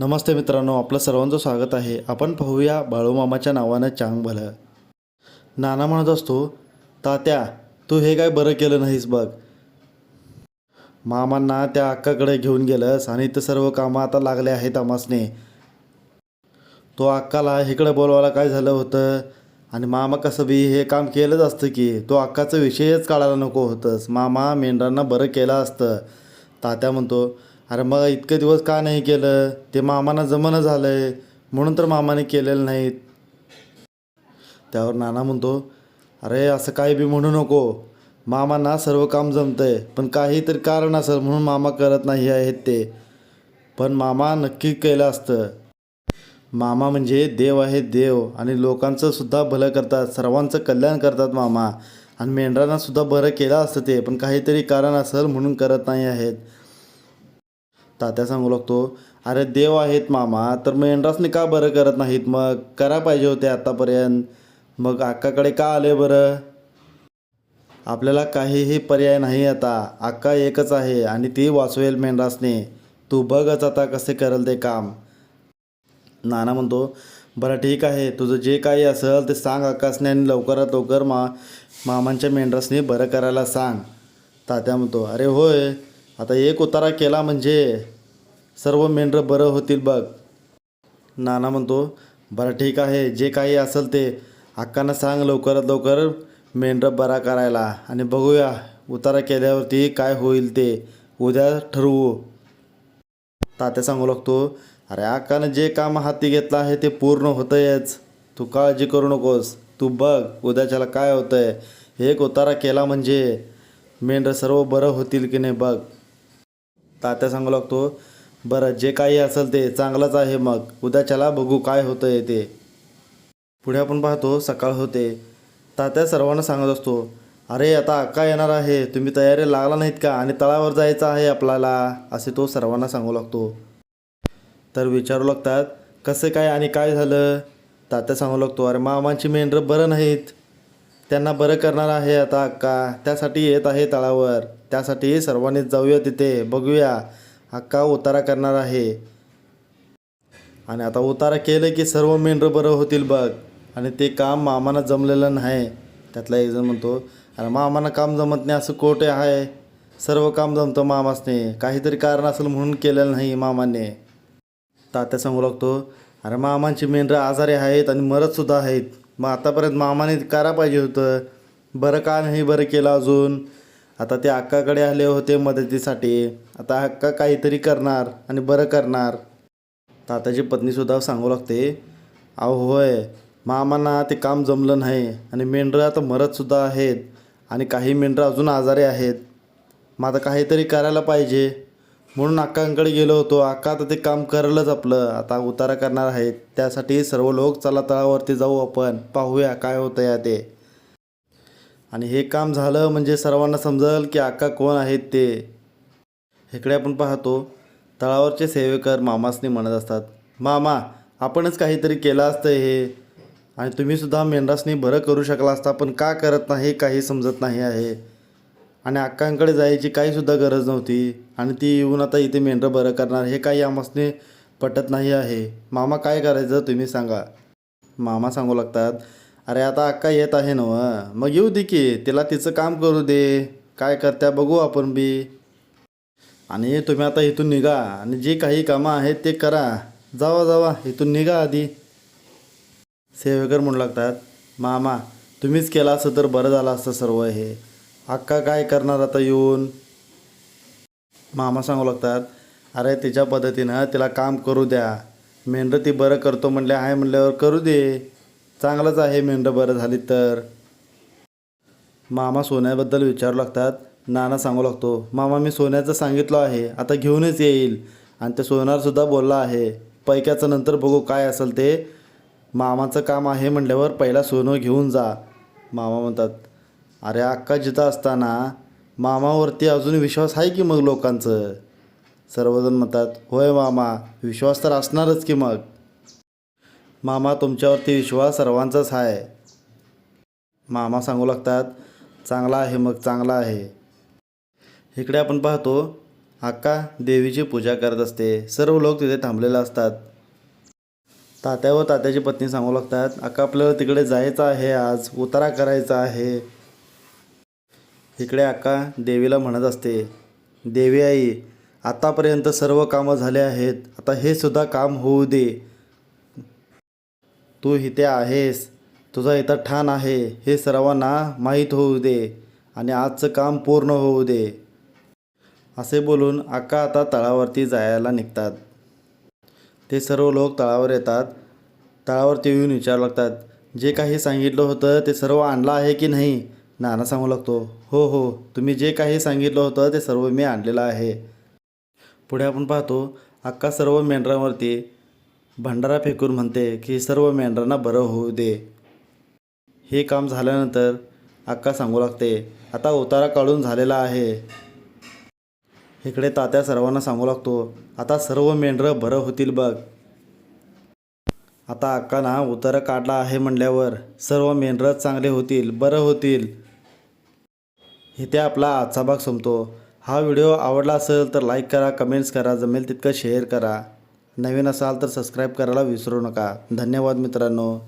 नमस्ते मित्रांनो आपलं सर्वांचं स्वागत आहे. आपण पाहूया बाळूमामाच्या नावानं चांग भलं. नाना म्हणत असतो तात्या तू हे काय बरं केलं नाहीस बघ. मामांना त्या अक्काकडे घेऊन गेलंस आणि इथं सर्व कामं आता लागले आहेत आमासने. तो अक्काला इकडे बोलवायला काय झालं होतं? आणि मामा कसं बी हे काम केलंच असतं की तो अक्काचा विषयच काढायला नको होतंस. मामा मेंढरांना बरं केलं असतं. तात्या म्हणतो अरे मग इतके दिवस का नाही केलं? ते मामांना जमणं झालं आहे म्हणून तर मामाने केलेलं नाहीत. त्यावर नाना म्हणतो अरे असं काही बी म्हणू नको. मामांना सर्व काम जमतंय. पण काहीतरी कारण असेल म्हणून मामा करत नाही आहेत ते. पण मामा नक्की केलं असतं. मामा म्हणजे देव आहे देव आणि लोकांचं सुद्धा भलं करतात. सर्वांचं कल्याण करतात मामा. आणि मेंढरांनासुद्धा बरं केलं असतं ते. पण काहीतरी कारण असेल म्हणून करत नाही आहेत. तात्या सांगू लागतो अरे देव आहेत मामा तर मेंढरासनी का बरं करत नाहीत? मग करा पाहिजे होते आत्तापर्यंत मग अक्काकडे का आले बरं? आपल्याला काहीही पर्याय नाही आता. अक्का एकच आहे आणि ती वाचवेल मेंढरासने. तू बघच आता कसे करेल ते काम. नाना म्हणतो बरं ठीक आहे. तुझं जे काही असेल ते सांग आकाशने आणि लवकरात लवकर मा मामांच्या मेंढरासने बरं करायला सांग. तात्या म्हणतो अरे होय. आता एक उतारा केला म्हणजे सर्व मेंढरं बरं होतील बघ. नाना म्हणतो बरं ठीक आहे जे काही असेल ते अक्कांना सांग लवकरात लवकर मेंढरं बरा करायला. आणि बघूया उतारा केल्यावरती काय होईल ते उद्या ठरवू. तात्या सांगू लागतो अरे अक्कानं जे काम हाती घेतलं आहे ते पूर्ण होतंयच. तू काळजी करू नकोस. तू बघ उद्याच्याला काय होतंय. एक उतारा केला म्हणजे मेंढरं सर्व बरं होतील की नाही बघ. तात्या सांगू लागतो बरं जे काही असेल ते चांगलंच आहे मग. उद्याच्याला बघू काय होतंय ते. पुढे आपण पाहतो सकाळ होते. तात्या सर्वांना सांगत असतो अरे आता अक्का येणार आहे. तुम्ही तयारी लागला नाहीत का? आणि तळावर जायचं आहे आपल्याला. असे तो सर्वांना सांगू लागतो. तर विचारू लागतात कसं काय आणि काय झालं? तात्या सांगू लागतो अरे मामांची मेंढरं बरं नाहीत. त्यांना बरं करणार आहे आता अक्का. त्यासाठी येत आहे तळावर. त्यासाठी सर्वांनीच जाऊया तिथे. बघूया. अक्का उतारा करणार आहे. आणि आता उतारा केलं की सर्व मेंढरं बरं होतील बघ. आणि ते काम मामानं जमलेलं नाही. त्यातला एक जण म्हणतो अरे मामानं काम जमत नाही असं कोठे आहे? सर्व काम जमतं मामासने. काहीतरी कारण असेल म्हणून केलेलं नाही मामाने. तात्या सांगू लागतो अरे मामांची मेंढरं आजारी आहेत आणि मरतसुद्धा आहेत. मग आतापर्यंत मामाने करा पाहिजे होतं. बरं का नाही बरं केलं अजून? आता ते अक्काकडे आले होते मदतीसाठी. आता अक्का काहीतरी करणार आणि बरं करणार. तात्याची पत्नीसुद्धा सांगू लागते अहो होय मामांना ते काम जमलं नाही आणि मेंढरं आता मरतसुद्धा आहेत आणि काही मेंढरं अजून आजारी आहेत. मग आता काहीतरी करायला पाहिजे. म्हणून अक्कांकडे गेलो होतो. अक्का आता ते काम करलंच आपलं. आता उतारा करणार आहेत. त्यासाठी सर्व लोक चला तळावरती जाऊ आपण. पाहूया काय होतं या ते. आणि हे काम झालं म्हणजे सर्वांना समजेल की अक्का कोण आहेत ते. इकडे आपण पाहतो. तळावरचे सेवेकर मामासनी म्हणत असतात मामा आपणच काहीतरी केलं असतं हे. आणि तुम्हीसुद्धा मेंढरासनी बरं करू शकला असता पण का करत नाही काही समजत नाही आहे. आणि अक्कांकडे जायची काहीसुद्धा गरज नव्हती. आणि ती येऊन आता इथे मेंढरं बरं करणार हे काही आमसने पटत नाही आहे. मामा काय करायचं तुम्ही सांगा. मामा सांगू लागतात अरे आता अक्का येत आहे ना मग येऊ दे की तिला तिचं काम करू दे. काय करत्या बघू आपण बी. आणि तुम्ही आता इथून निघा आणि जे काही कामं आहेत ते करा. जावा जावा इथून निघा आधी. सेवेकर म्हणू लागतात मामा तुम्हीच केला असं तर बरं झालं असतं सर्व हे. अक्का काय करणार आता येऊन? मामा सांगू लागतात अरे तिच्या पद्धतीनं तिला काम करू द्या. मेंढरं ती बरं करतो म्हणले आहे म्हणल्यावर करू दे. चांगलंच आहे मेंढरं बरं झाली तर. मामा सोन्याबद्दल विचारू लागतात. नाना सांगू लागतो मामा मी सोन्याचं सांगितलं आहे आता घेऊनच येईल. आणि ते सोनारसुद्धा बोलला आहे पैक्याचं नंतर बघू काय असेल ते. मामाचं काम आहे म्हटल्यावर पहिला सोनं घेऊन जा. मामा म्हणतात अरे अक्का जिथं असताना मामावरती अजून विश्वास आहे की मग लोकांचं? सर्वजण म्हणतात होय मामा विश्वास तर असणारच की मग. मामा तुमच्यावरती विश्वास सर्वांचाच आहे. मामा सांगू लागतात चांगला आहे मग चांगला आहे. इकडे आपण पाहतो अक्का देवीची पूजा करत असते. सर्व लोक तिथे थांबलेले असतात. तात्या व तात्याची पत्नी सांगू लागतात अक्का आपल्याला तिकडे जायचं आहे आज. उतारा करायचा आहे. इकडे अक्का देवीला म्हणत असते देवी आई आतापर्यंत सर्व कामं झाले आहेत. आता हे सुद्धा काम होऊ दे. तू इथे आहेस. तुझा इथं ठाण आहे. हे सर्वांना माहीत होऊ दे आणि आजचं काम पूर्ण होऊ दे. असे बोलून अक्का आता तळावरती जायला निघतात. ते सर्व लोक तळावर येतात. तळावरती येऊन विचारू लागतात जे काही सांगितलं होतं ते सर्व आणलं आहे की नाही? नाना सांगू लागतो हो हो तुम्ही जे काही सांगितलं होतं ते सर्व मी आणलेलं आहे. पुढे आपण पाहतो अक्का सर्व मेंढरांवरती भंडारा फेकून म्हणते की सर्व मेंढरांना बरं होऊ दे. हे काम झाल्यानंतर अक्का सांगू लागते आता उतारा काढून झालेला आहे. इकडे तात्या सर्वांना सांगू लागतो आता सर्व मेंढरं बरं होतील बघ. आता अक्काना उतारा काढला आहे म्हणल्यावर सर्व मेंढरं चांगले होतील बरं होतील. इथे आपला आजचा भाग संपतो. हा व्हिडिओ आवडला असेल तर लाईक करा कमेंट्स करा जमेल तितकं शेअर करा. नवीन असाल तर सबस्क्राईब करायला विसरू नका. धन्यवाद मित्रांनो.